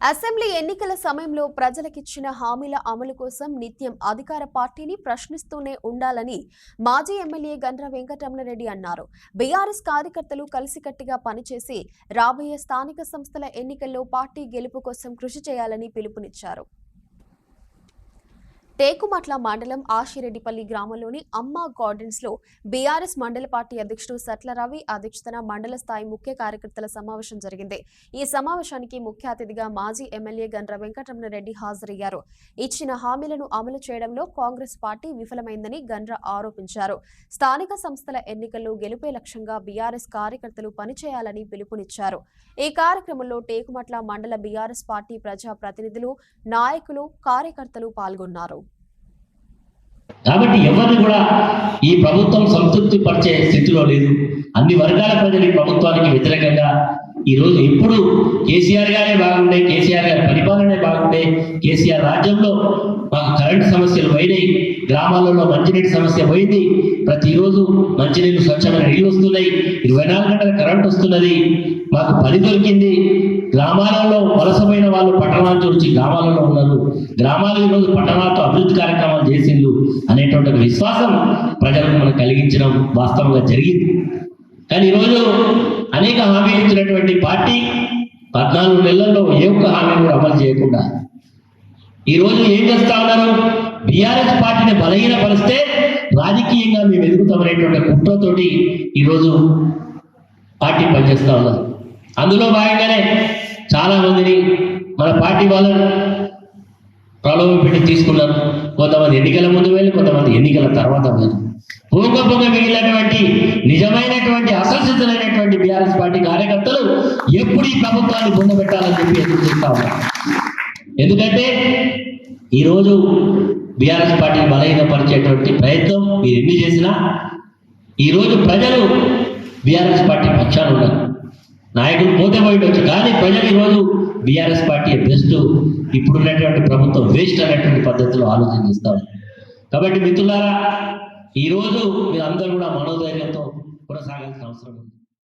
Assembly ఎన్నికల సమయంలో ప్రజలకిచ్చిన హామీల అమలు కోసం నిత్యం అధికార పార్టీని ప్రశ్నిస్తూనే ఉండాలని మాజీ ఎమ్మెల్యే గండ్ర వెంకటరమణరెడ్డి అన్నారు. బీఆర్ఎస్ కార్యకర్తలు కలిసికట్టుగా పనిచేసి రాబోయే స్థానిక సంస్థల ఎన్నికల్లో పార్టీ గెలుపు కోసం కృషి చేయాలని పిలుపునిచ్చారు. టేకుమట్ల మండలం ఆశిరెడ్డిపల్లి గ్రామంలోని అమ్మ గార్డెన్స్లో బీఆర్ఎస్ మండల పార్టీ అధ్యక్షుడు సట్ల రవి అధ్యక్షతన మండల స్థాయి ముఖ్య కార్యకర్తల సమావేశం జరిగింది. ఈ సమావేశానికి ముఖ్య అతిథిగా మాజీ ఎమ్మెల్యే గండ్ర వెంకటరమణారెడ్డి హాజరయ్యారు. ఇచ్చిన హామీలను అమలు చేయడంలో కాంగ్రెస్ పార్టీ విఫలమైందని గండ్ర ఆరోపించారు. స్థానిక సంస్థల ఎన్నికల్లో గెలుపే లక్ష్యంగా బీఆర్ఎస్ కార్యకర్తలు పనిచేయాలని పిలుపునిచ్చారు. ఈ కార్యక్రమంలో టేకుమట్ల మండల బీఆర్ఎస్ పార్టీ ప్రజా ప్రతినిధులు నాయకులు కార్యకర్తలు పాల్గొన్నారు. కాబట్టి ఎవరిని కూడా ఈ ప్రభుత్వం సంతృప్తి పరిచే స్థితిలో లేదు. అన్ని వర్గాల ప్రజలు ఈ ప్రభుత్వానికి వ్యతిరేకంగా ఈ రోజు ఎప్పుడు కేసీఆర్ గారే బాగుండే కేసీఆర్ కేసీఆర్ రాజ్యంలో మాకు కరెంటు సమస్యలు పోయినాయి గ్రామాలలో మంచినీటి సమస్య పోయింది. ప్రతిరోజు మంచినీళ్ళు స్వచ్ఛమైన నీళ్ళు వస్తున్నాయి. ఇరవై నాలుగు గంటల కరెంట్ వస్తున్నది. మాకు పని దొరికింది. గ్రామాలలో వలసమైన వాళ్ళు పట్టణాలతో వచ్చి గ్రామాలలో ఉన్నారు. గ్రామాలు ఈరోజు పట్టణాలతో అభివృద్ధి కార్యక్రమాలు చేసిండ్రు అనేటువంటి విశ్వాసం ప్రజలకు మనం కలిగించడం వాస్తవంగా జరిగింది. కానీ ఈరోజు అనేక హామీలు ఇచ్చినటువంటి పార్టీ పద్నాలుగు నెలల్లో ఏ ఒక్క హామీ కూడా అమలు చేయకుండా ఈ రోజు ఏం చేస్తా ఉన్నారు? బీఆర్ఎస్ పార్టీని బలహీనపరిస్తే రాజకీయంగా మేము ఎదుగుతామనేటువంటి కుట్రతోటి ఈరోజు పార్టీ పనిచేస్తా ఉన్నారు. అందులో భాగంగానే చాలా మందిని మన పార్టీ వాళ్ళని ప్రలోభం పెట్టి తీసుకున్నారు. కొంతమంది ఎన్నికల ముందు వెళ్ళి కొంతమంది ఎన్నికల తర్వాత వెళ్ళి. పొంగ మిగిలినటువంటి నిజమైనటువంటి అసంసిద్ధులైనటువంటి బీఆర్ఎస్ పార్టీ కార్యకర్తలు ఎప్పుడు ఈ ప్రభుత్వాన్ని పొందబెట్టాలని చెప్పి ఎదురు చూస్తా ఉన్నారు. ఎందుకంటే ఈరోజు బీఆర్ఎస్ పార్టీని బలహీనపరిచేటువంటి ప్రయత్నం మీరు ఎన్ని చేసినా ఈరోజు ప్రజలు బీఆర్ఎస్ పార్టీ పక్షాలు ఉన్నారు. నాయకులు పోతే పోయిండొచ్చు కానీ ప్రజలు ఈరోజు బీఆర్ఎస్ పార్టీ బెస్ట్ ఇప్పుడున్నటువంటి ప్రభుత్వం వేస్ట్ అనేటువంటి పద్ధతిలో ఆలోచన కాబట్టి మిత్రులారా ఈరోజు మీరందరూ కూడా మనోధైర్యంతో కొనసాగాల్సిన అవసరం ఉంది.